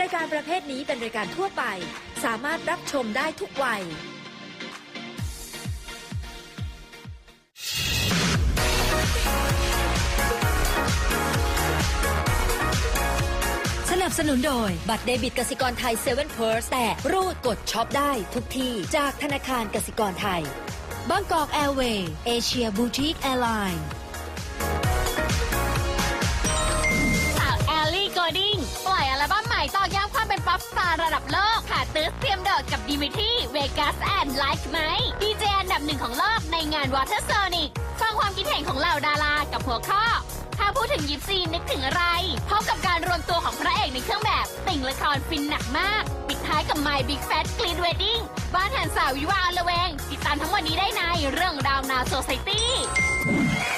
รายการประเภทนี้เป็นรายการทั่วไป สามารถรับชมได้ทุกวัย สนับสนุนโดย บัตรเดบิตกสิกรไทย7 p e r s แต่รูดกดช็อปได้ทุกที่จากธนาคารกสิกรไทยบางกอกแอร์เวย์เอเชียบูติกแอร์ไลน์ ตาร์ระดับโลกค่ะตื้อเตรียมโดดกับดิมิทีเวกัสแอนด์ไลค์ไหมดีเจอันดับหนึ่งของโลกในงานวอเ e อร์โซนิกฟังความคิดเห็นของเหล่าดารากับหัวข้อ ถ้าพูดถึงยิปซีนึกถึงอะไรพบกับการรวมตัวของพระเอกในเครื่องแบบ ติ่งละครฟินหนักมาก ปิดท้ายกับ My Big Fat Green Wedding บ้านแห่งสาววิวาละเวง ติดตามทั้งหมดนี้ได้ในเรื่องราวนาโซไซตี้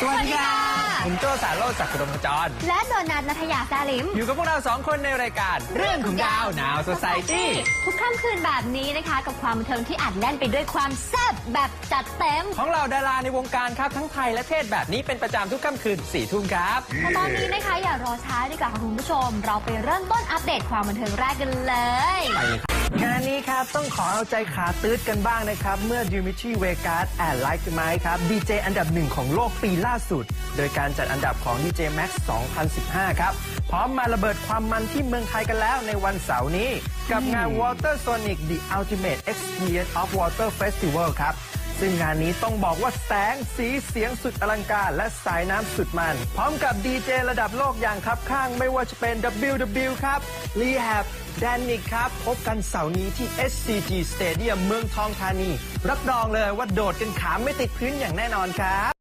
สวัสดีค่ะ ผมโจสารโลจากกรมจร และโดนัทนัทยาซาลิม อยู่กับพวกเราสองคนในรายการเรื่องของดาว Now Society ทุกค่ำคืนแบบนี้นะคะ กับความบันเทิงที่อัดแน่นไปด้วยความแซ่บแบบจัดเต็มของเราดาราในวงการครับทั้งไทยและเทศแบบนี้เป็นประจำทุกค่ำคืน4ี่ทุ่มครับตอนนี้นะคะอย่ารอช้าดีกว่าค่ะคุณผู้ชม เราไปเริ่มต้นอัปเดตความบันเทิงแรกกันเลย งานนี้ครับ ต้องขอเอาใจขาตืดกันบ้างนะครับ เมื่อ Dimitri Vegas แอนไลค์ไมครับดีเจอันดับหนึ่งของโลกปีล่าสุด โดยการจัดอันดับของ DJ Max 2015 ครับ พร้อมมาระเบิดความมันที่เมืองไทยกันแล้วในวันเสาร์นี้ กับงาน Water Sonic The Ultimate Experience of Water Festival ครับ ซึ่งงานนี้ต้องบอกว่าแสงสีเสียงสุดอลังการ และสายน้ำสุดมัน พร้อมกับดีเจระดับโลกอย่างครับข้างไม่ว่าจะเป็น WW ครับ Rehab แดนนิกครับ พบกันเสาร์นี้ที่ SCG Stadium เมืองทองธานี รับรองเลยว่าโดดกันขาไม่ติดพื้นอย่างแน่นอนครับ